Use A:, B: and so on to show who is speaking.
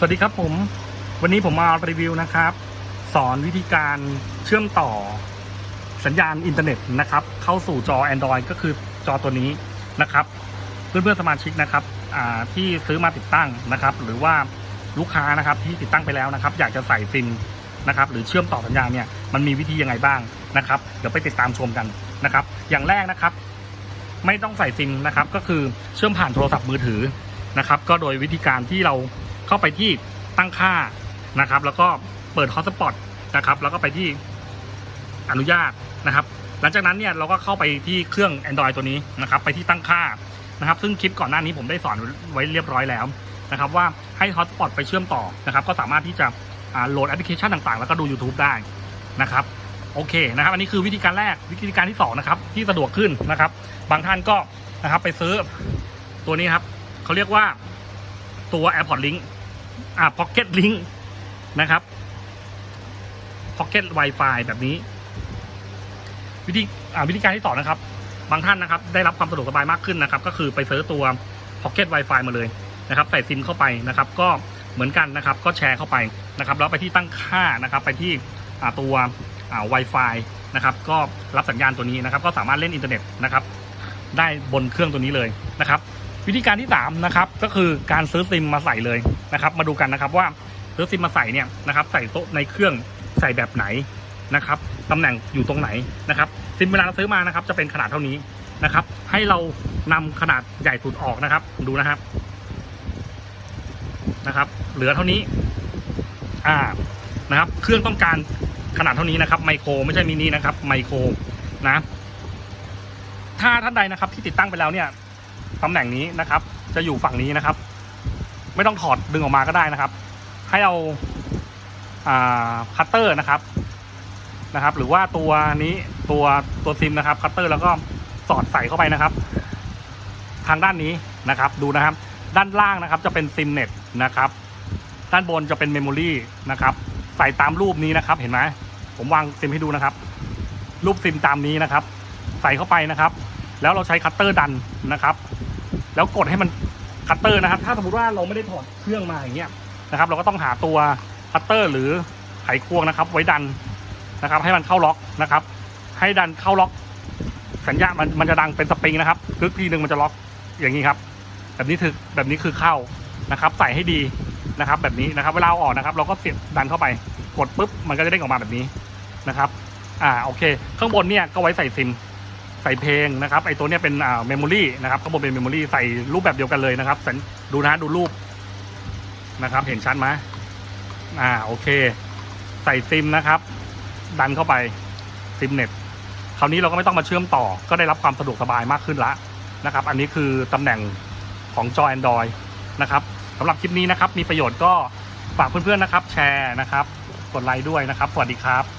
A: สวัสดีครับผม วันนี้ผมมารีวิวนะครับ สอนวิธีการเชื่อมต่อสัญญาณอินเทอร์เน็ตนะครับ เข้าสู่จอ Android ก็คือจอตัวนี้นะครับ เพื่อนๆสมาชิกนะครับอ่าที่ซื้อมาติดตั้งนะครับ หรือว่าลูกค้านะครับที่ติดตั้งไปแล้วนะครับ อยากจะใส่ซิมนะครับ หรือเชื่อมต่อสัญญาณเนี่ยมันมีวิธียังไงบ้างนะครับ เดี๋ยวไปติดตามชมกันนะครับ อย่างแรกนะครับ ไม่ต้องใส่ซิมนะครับ ก็คือเชื่อมผ่านโทรศัพท์มือถือนะครับ ก็โดยวิธีการที่เรา เข้าไปที่ตั้งค่านะครับ แล้วก็เปิดฮอตสปอตนะครับ แล้วก็ไปที่อนุญาตนะครับ หลังจากนั้นเนี่ยเราก็เข้าไปที่เครื่อง Android ตัวนี้นะครับ ไปที่ตั้งค่านะครับ ซึ่งคลิปก่อนหน้านี้ผมได้สอนไว้เรียบร้อยแล้วนะครับ ว่าให้ฮอตสปอตไปเชื่อมต่อนะครับ ก็สามารถที่จะอ่าโหลดแอปพลิเคชันต่างๆ แล้วก็ดู YouTube ได้นะครับโอเคนะครับ อันนี้คือวิธีการแรกวิธีการที่สองนะครับที่สะดวกขึ้นนะครับ บางท่านก็นะครับไปซื้อตัวนี้ครับเขาเรียกว่าตัว AirPod Link อ่า Pocket Link นะครับ Pocket Wi-Fi แบบนี้ วิธีอ่าวิธีการที่สองนะครับ บางท่านนะครับ ได้รับความสะดวกสบายมากขึ้นนะครับ ก็คือไปซื้อตัว Pocket Wi-Fi มาเลยนะครับ ใส่ซิมเข้าไปนะครับ ก็เหมือนกันนะครับ ก็แชร์เข้าไปนะครับ แล้วไปที่ตั้งค่านะครับ ไปที่ตัวอ่า Wi-Fi นะครับ ก็รับสัญญาณตัวนี้นะครับ ก็สามารถเล่นอินเทอร์เน็ตนะครับ ได้บนเครื่องตัวนี้เลยนะครับ วิธีการที่3นะครับก็คือการซื้อซิมมาใส่เลยนะครับ มาดูกันนะครับว่าซื้อซิมมาใส่เนี่ยนะครับ ใส่โต๊ะในเครื่องใส่แบบไหนนะครับตำแหน่งอยู่ตรงไหนนะครับซิมเวลาเราซื้อมานะครับ จะเป็นขนาดเท่านี้นะครับ ให้เรานำขนาดใหญ่สุดออกนะครับดูนะครับนะครับ เหลือเท่านี้ อ่านะครับ เครื่องต้องการขนาดเท่านี้นะครับ ไมโครไม่ใช่มินินะครับ ไมโครนะ ถ้าท่านใดนะครับที่ติดตั้งไปแล้วเนี่ย ตำแหน่งนี้นะครับ จะอยู่ฝั่งนี้นะครับ ไม่ต้องถอดดึงออกมาก็ได้นะครับ ให้เอาคัตเตอร์นะครับนะครับ หรือว่าตัวนี้ตัวตัวซิมนะครับ คัตเตอร์แล้วก็สอดใส่เข้าไปนะครับ ทางด้านนี้นะครับดูนะครับ ด้านล่างนะครับจะเป็นซิมเน็ตนะครับ ด้านบนจะเป็นเมมโมรีนะครับ ใส่ตามรูปนี้นะครับ เห็นไหมผมวางซิมให้ดูนะครับ รูปซิมตามนี้นะครับ ใส่เข้าไปนะครับ แล้วเราใช้คัตเตอร์ดันนะครับ แล้วกดให้มันคัตเตอร์นะครับ ถ้าสมมติว่าเราไม่ได้ถอดเครื่องมาอย่างเงี้ยนะครับ เราก็ต้องหาตัวคัตเตอร์หรือไขควงนะครับ ไว้ดันนะครับ ให้มันเข้าล็อกนะครับ ให้ดันเข้าล็อก สัญญาณมันมันจะดังเป็นสปริงนะครับกึกทีหนึ่งมันจะล็อกอย่างนี้ครับ แบบนี้คือแบบนี้คือเข้านะครับ ใส่ให้ดีนะครับ แบบนี้นะครับ เวลาออกนะครับ เราก็เสียบดันเข้าไปกดปุ๊บมันก็จะเด้งออกมาแบบนี้นะครับ อ่าโอเค ข้างบนเนี่ยก็ไว้ใส่ซิม ใส่เพลงนะครับไอตัวเนี้ยเป็นอ่าเมมโมรีนะครับข้างบนเป็นเมมโมรีใส่รูปแบบเดียวกันเลยนะครับสัญดูนะดูรูปนะครับ เห็นชัดไหมอ่าโอเค ใส่ซิมนะครับ ดันเข้าไปซิมเน็ตคราวนี้เราก็ไม่ต้องมาเชื่อมต่อ ก็ได้รับความสะดวกสบายมากขึ้นละนะครับ อันนี้คือตำแหน่งของจอ Android นะครับสำหรับคลิปนี้นะครับ มีประโยชน์ก็ฝากเพื่อนๆนะครับ แชร์นะครับ กดไลค์ด้วยนะครับ สวัสดีครับ